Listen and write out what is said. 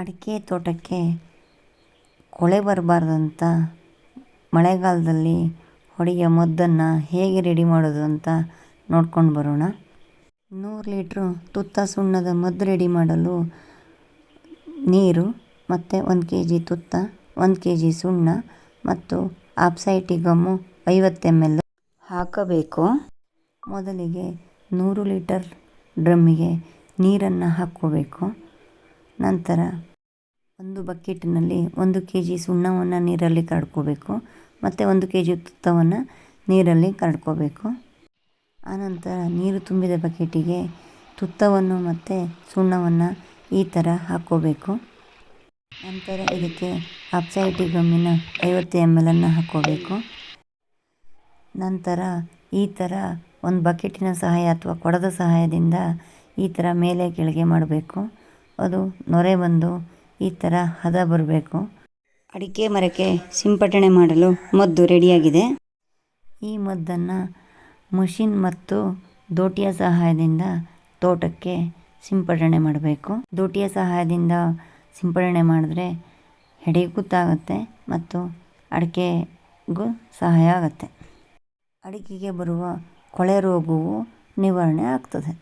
ಅಡಿಕೆ ತೋಟಕ್ಕೆ ಕೊಳೆ ಬರಬಾರ್ದಂತ ಮಳೆಗಾಲದಲ್ಲಿ ಹೊಡೆಯ ಮದ್ದನ್ನು ಹೇಗೆ ರೆಡಿ ಮಾಡೋದು ಅಂತ ನೋಡ್ಕೊಂಡು ಬರೋಣ. ನೂರು ಲೀಟ್ರು ತುತ್ತ ಸುಣ್ಣದ ಮದ್ದು ರೆಡಿ ಮಾಡಲು ನೀರು, ಮತ್ತು ಒಂದು ಕೆ ಜಿ ತುತ್ತ, ಒಂದು ಕೆ ಜಿ ಸುಣ್ಣ ಮತ್ತು ಆಪ್ಸೈಟಿಗಮ್ಮು ಐವತ್ತು ಎಂ ಎಲ್ ಹಾಕಬೇಕು. ಮೊದಲಿಗೆ ನೂರು ಲೀಟರ್ ಡ್ರಮ್ಮಿಗೆ ನೀರನ್ನು ಹಾಕ್ಕೋಬೇಕು. ನಂತರ ಒಂದು ಬಕೆಟ್ನಲ್ಲಿ ಒಂದು ಕೆ ಜಿ ಸುಣ್ಣವನ್ನು ನೀರಲ್ಲಿ ಕರ್ಕೋಬೇಕು. ಮತ್ತು ಒಂದು ಕೆ ಜಿ ತುತ್ತವನ್ನು ನೀರಲ್ಲಿ ಕರ್ಕೋಬೇಕು. ಆನಂತರ ನೀರು ತುಂಬಿದ ಬಕೆಟಿಗೆ ತುತ್ತವನ್ನು ಮತ್ತು ಸುಣ್ಣವನ್ನು ಈ ಥರ ಹಾಕ್ಕೋಬೇಕು ನಂತರ ಇದಕ್ಕೆ ಅಪ್ಸೈಟಿ ಗಮ್ಮಿನ ಐವತ್ತು ಎಂ ಎಲನ್ನು ಹಾಕ್ಕೋಬೇಕು ನಂತರ ಈ ಥರ ಒಂದು ಬಕೆಟಿನ ಸಹಾಯ ಅಥವಾ ಕೊಡದ ಸಹಾಯದಿಂದ ಈ ಥರ ಮೇಲೆ ಕೆಳಗೆ ಮಾಡಬೇಕು. ಅದು ನೊರೆ ಬಂದು ಈ ಥರ ಹದ ಬರಬೇಕು. ಅಡಿಕೆ ಮರಕ್ಕೆ ಸಿಂಪಡಣೆ ಮಾಡಲು ಮದ್ದು ರೆಡಿಯಾಗಿದೆ. ಈ ಮದ್ದನ್ನು ಮಷಿನ್ ಮತ್ತು ದೋಟಿಯ ಸಹಾಯದಿಂದ ತೋಟಕ್ಕೆ ಸಿಂಪಡಣೆ ಮಾಡಬೇಕು. ದೋಟಿಯ ಸಹಾಯದಿಂದ ಸಿಂಪಡಣೆ ಮಾಡಿದ್ರೆ ಹೆಡೆಕುತ್ತಾಗುತ್ತೆ ಮತ್ತು ಅಡಿಕೆಗೂ ಸಹಾಯ ಆಗುತ್ತೆ. ಅಡಿಕೆಗೆ ಬರುವ ಕೊಳೆ ರೋಗವು ನಿವಾರಣೆ ಆಗ್ತದೆ.